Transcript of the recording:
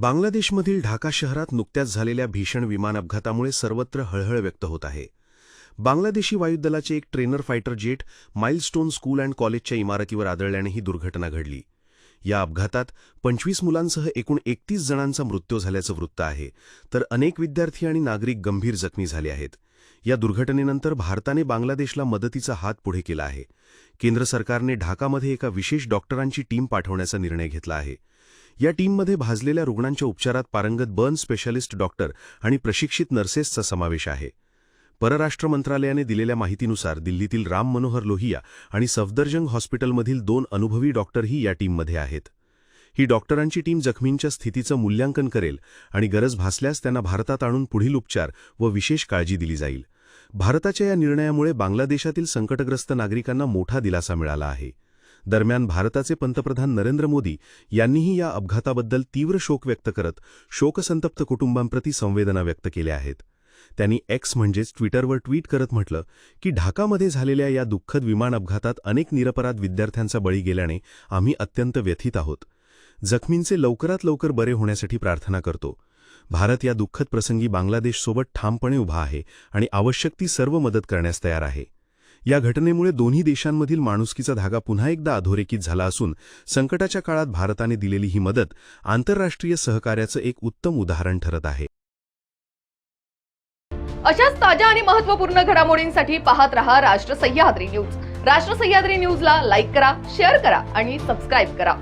बांगलादेशमधील ढाका शहरात नुकत्याच झालेल्या भीषण विमान अपघातामुळे सर्वत्र हळहळ व्यक्त होत आहे. बांगलादेशी वायुदलाचे एक trainer fighter jet Milestone school and कॉलेजच्या इमारतीवर आदळल्याने ही दुर्घटना घडली. या अपघातात पंचवीस मुलांसह एकूण एकतीस जणांचा मृत्यू झाल्याचं वृत्त आहे तर अनेक विद्यार्थी आणि नागरिक गंभीर जखमी झाले आहेत. या दुर्घटनेनंतर भारताने बांगलादेशला मदतीचा हात पुढे केला आहे. केंद्र सरकारने ढाकामध्ये एका विशेष डॉक्टरांची टीम पाठवण्याचा निर्णय घेतला आहे. या टीममध्ये भाजलेल्या रुग्णांच्या उपचारात पारंगत बर्न स्पेशालिस्ट डॉक्टर आणि प्रशिक्षित नर्सेसचा समावेश आहे. परराष्ट्र मंत्रालयाने दिलेल्या माहितीनुसार दिल्लीतील राम मनोहर लोहिया आणि सफदरजंग हॉस्पिटलमधील दोन अनुभवी डॉक्टरही या टीममध्ये आहेत. ही डॉक्टरांची टीम जखमींच्या स्थितीचं मूल्यांकन करेल आणि गरज भासल्यास त्यांना भारतात आणून पुढील उपचार व विशेष काळजी दिली जाईल. भारताच्या या निर्णयामुळे बांगलादेशातील संकटग्रस्त नागरिकांना मोठा दिलासा मिळाला आहे. दरम्यान भारताचे पंतप्रधान नरेंद्र मोदी यांनीही या अपघाताबद्दल तीव्र शोक व्यक्त करत शोकसंतप्त कुटुंबांप्रती संवेदना व्यक्त केल्या आहेत. त्यांनी एक्स म्हणजेच ट्विटरवर ट्विट करत म्हटलं की ढाकामध्ये झालेल्या या दुःखद विमान अपघातात अनेक निरपराध विद्यार्थ्यांचा बळी गेल्याने आम्ही अत्यंत व्यथित आहोत. जखमींचे लवकरात लवकर बरे होण्यासाठी प्रार्थना करतो. भारत या दुःखद प्रसंगी बांगलादेशसोबत ठामपणे उभा आहे आणि आवश्यक ती सर्व मदत करण्यास तयार आहे. या घटनेमुळे दोन्ही देशांमधील माणुसकीचा धागा पुन्हा एकदा अधोरेखित झाला असून संकटाच्या काळात भारताने दिलेली ही मदत आंतरराष्ट्रीय सहकार्याचं एक उत्तम उदाहरण ठरत आहे. अशाच ताज्या आणि महत्त्वपूर्ण घडामोडींसाठी पाहत रहा राष्ट्र सह्याद्री न्यूज. राष्ट्र सह्याद्री न्यूजला लाईक करा शेअर करा आणि सबस्क्राईब करा.